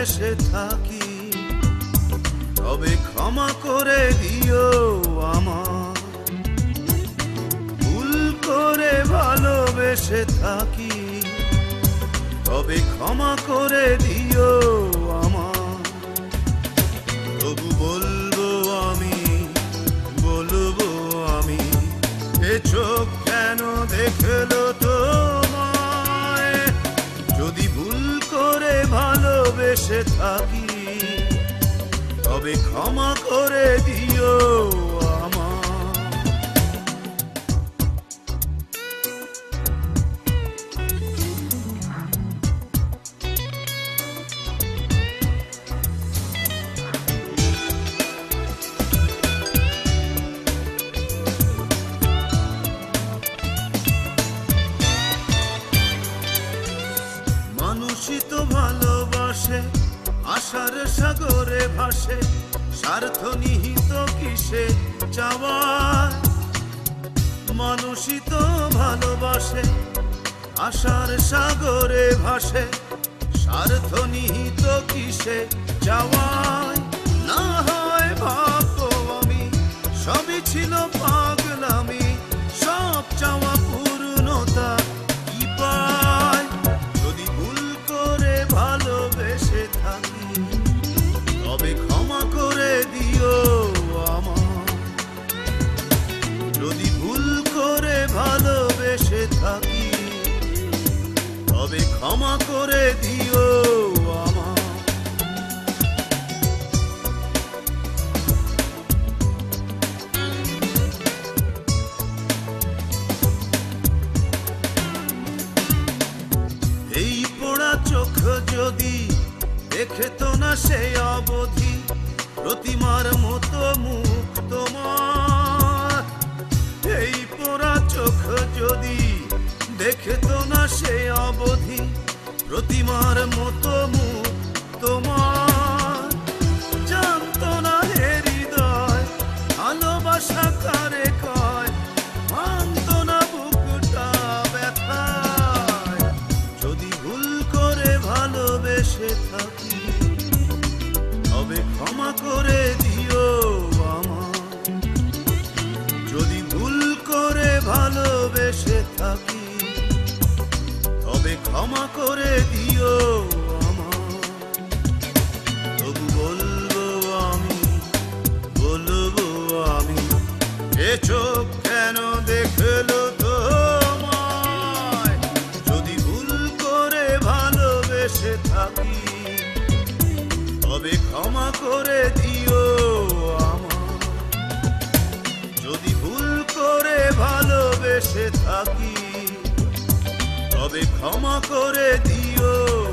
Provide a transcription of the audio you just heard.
এসে থাকি, তবে ক্ষমা করে দিও আমার ভুল করে ভালোবেসে থাকি, তবে ক্ষমা করে দিও আমার তবু বলব ভালোবেসে থাকি তবে ক্ষমা করে ভালোবাসে আশার সাগরে ভাসে, স্বার্থ নিহিত কিসে চাওয়ার মানুষই তো ভালোবাসে আশার সাগরে ভাসে, স্বার্থ নিহিত কিসে চাওয়ায় না হয় ভাবো আমি, সবই ছিল পাগলামি ভালোবেসে থাকি, তবে ক্ষমা করে দিও এই পোড়া চোখ যদি দেখে তো না সে অবধি দেখে না সে অবধি প্রতিমার মতো মুখ তোমার জানতো না হৃদয়, ভালোবাসা কারে কয়? মানতো না বুকটা ব্যথায়। যদি ভুল করে ভালোবেসে থাকি, তবে ক্ষমা করে দিও আমার যদি ভুল করে ভালোবেসে থাকি ক্ষমা করে দিও আমার তবু বলব আমি বলব আমি, এ চোখ কেন দেখল তোমায়? যদি ভুল করে ভালোবেসে থাকি, তবে ক্ষমা করে দিও আমার যদি ভুল করে ভালোবেসে থাকি তবে ক্ষমা করে দিও।